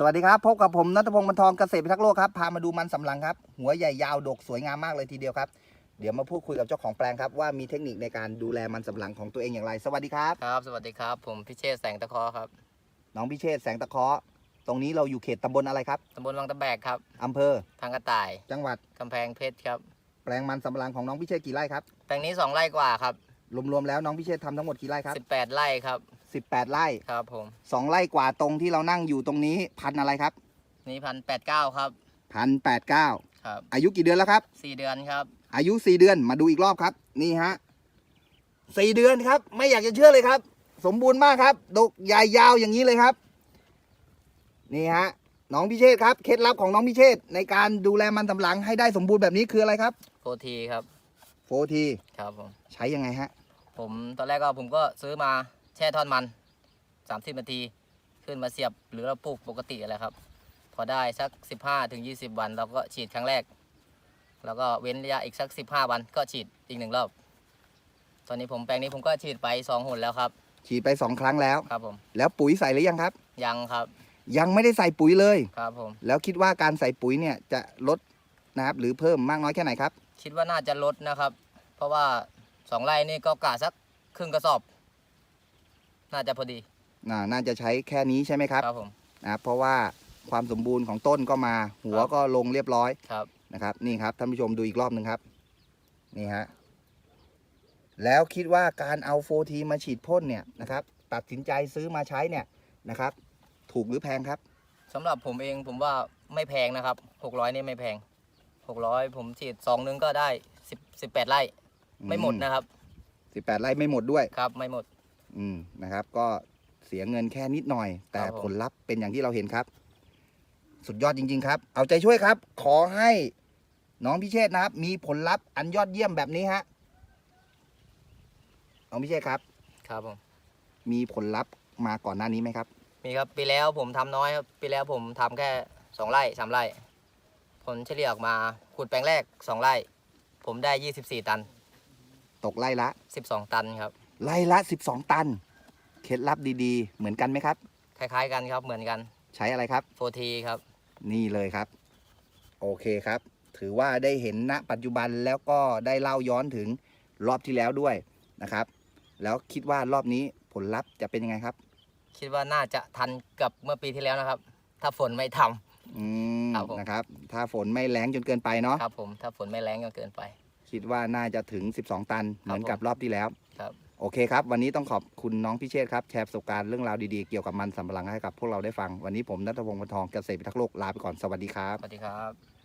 สวัสดีครับ พบกับผมนัทพงศ์บรรทองเกษตรพิทักษ์โลกครับ พามาดูมันสำปะหลังครับ หัวใหญ่ยาวดกสวยงามมากเลยทีเดียวครับ เดี๋ยวมาพูดคุยกับเจ้าของแปลงครับ ว่ามีเทคนิคในการดูแลมันสำปะหลังของตัวเองอย่างไร สวัสดีครับ ครับ สวัสดีครับ ผมพิเชษฐ์แสงตะเคอครับน้องพิเชษฐ์แสงตะเคราะห์ตรงนี้เราอยู่เขตตำบลอะไรครับตำบลวังตะแบกครับอำเภอ ทางกระต่ายจังหวัด กำแพงเพชรครับ แปลงมันสำปะหลังของน้องพิเชษฐ์กี่ไร่ครับ แปลงนี้ 2 ไร่กว่าครับ รวมๆแล้วน้องพิเชษฐ์ทำทั้งหมดกี่ไร่ครับ 18 ไร่ครับ 18 ไร่ ครับผมสองไร่กว่าตรงที่เรานั่งอยู่ตรงนี้พันธุ์อะไรครับ นี่พันแปดเก้าครับพันแปดเก้าครับอายุกี่เดือนแล้วครับ สี่เดือนครับ อายุสี่เดือนมาดูอีกรอบครับ นี่ฮะสี่เดือนครับ ไม่อยากจะเชื่อเลยครับ สมบูรณ์มากครับดกใหญ่ยาวอย่างนี้เลยครับ นี่ฮะน้องพิเชษครับเคล็ดลับของน้องพิเชษในการดูแลมันสำปะหลังให้ได้สมบูรณ์แบบนี้คืออะไรครับโฟทีครับโฟทีครับผม ใช้ยังไงฮะ ผมตอนแรกก็ผมก็ซื้อมา แช่ทอดมัน 30นาที ขึ้นมาเสียบหรือเราปลูกปกติอะไรครับ พอได้สัก 15ถึง20 วัน เราก็ฉีดครั้งแรก แล้วก็เว้นระยะอีกสัก 15 วันก็ฉีดอีกหนึ่งรอบ ตอนนี้ผมแปลงนี้ผมก็ฉีดไปสองหนแล้วครับ ฉีดไปสองครั้งแล้ว ครับผม แล้วปุ๋ยใส่หรือยังครับ ยังครับ ยังไม่ได้ใส่ปุ๋ยเลย ครับผม แล้วคิดว่าการใส่ปุ๋ยเนี่ยจะลดนะครับหรือเพิ่มมากน้อยแค่ไหนครับ คิดว่าน่าจะลดนะครับ เพราะว่าสองไร่นี่ก็กะสักครึ่งกระสอบ น่าจะพอดีน่าน่าจะใช้แค่นี้ใช่ไหมครับครับผม นะครับเพราะว่าความสมบูรณ์ของต้นก็มาหัวครับ ก็ลงเรียบร้อยครับ นะครับ นี่ครับท่านผู้ชมดูอีกรอบหนึ่งครับ นี่ฮะแล้วคิดว่าการเอาโฟทีมาฉีดพ่นเนี่ยนะครับ ตัดสินใจซื้อมาใช้เนี่ยนะครับ ถูกหรือแพงครับ สำหรับผมเองผมว่าไม่แพงนะครับหกร้อยนี่ไม่แพงหกร้อยผมฉีดซองนึงก็ได้สิบสิบแปดไร่ ไม่หมดนะครับสิบแปดไร่ไม่หมดด้วย ครับ ไม่หมด อืมนะครับ ก็เสียเงินแค่นิดหน่อย แต่ครับผม ผลลัพธ์เป็นอย่างที่เราเห็นครับ สุดยอดจริง ๆ ครับ เอาใจช่วยครับ ขอให้น้องพิเชษนะครับ มีผลลัพธ์อันยอดเยี่ยมแบบนี้ฮะน้องพิเชษครับ ครับผมมีผลลัพธ์มาก่อนหน้านี้ไหมครับ มีครับปีแล้วผมทำน้อยครับปีแล้วผมทำแค่สองไร่สามไร่ ผลเฉลี่ยออกมาขุดแปลงแรกสองไร่ ผมได้ยี่สิบสี่ตันตกไร่ละสิบสองตันครับ ไร่ละ 12 ตัน เคล็ดลับดีๆ เหมือนกันไหมครับ คล้ายๆกันครับเหมือนกันใช้อะไรครับ โฟทีครับ นี่เลยครับ โอเคครับ ถือว่าได้เห็นณปัจจุบันแล้วก็ได้เล่าย้อนถึงรอบที่แล้วด้วยนะครับ แล้วคิดว่ารอบนี้ผลลัพธ์จะเป็นยังไงครับ คิดว่าน่าจะทันกับเมื่อปีที่แล้วนะครับ ถ้าฝนไม่ทำ อืมครับผม นะครับ ถ้าฝนไม่แรงจนเกินไปเนาะ ครับผมถ้าฝนไม่แรงจนเกินไป คิดว่าน่าจะถึง 12 ตัน เหมือนกับผมรอบที่แล้ว ครับ โอเคครับ วันนี้ต้องขอบคุณน้องพิเชษครับ แชร์ประสบการณ์เรื่องราวดีๆ เกี่ยวกับมันสำปะหลังให้กับพวกเราได้ฟัง วันนี้ผมนัทพงศ์วงศ์ทองเกษตรพิทักษ์โลกลาไปก่อน สวัสดีครับ สวัสดีครับ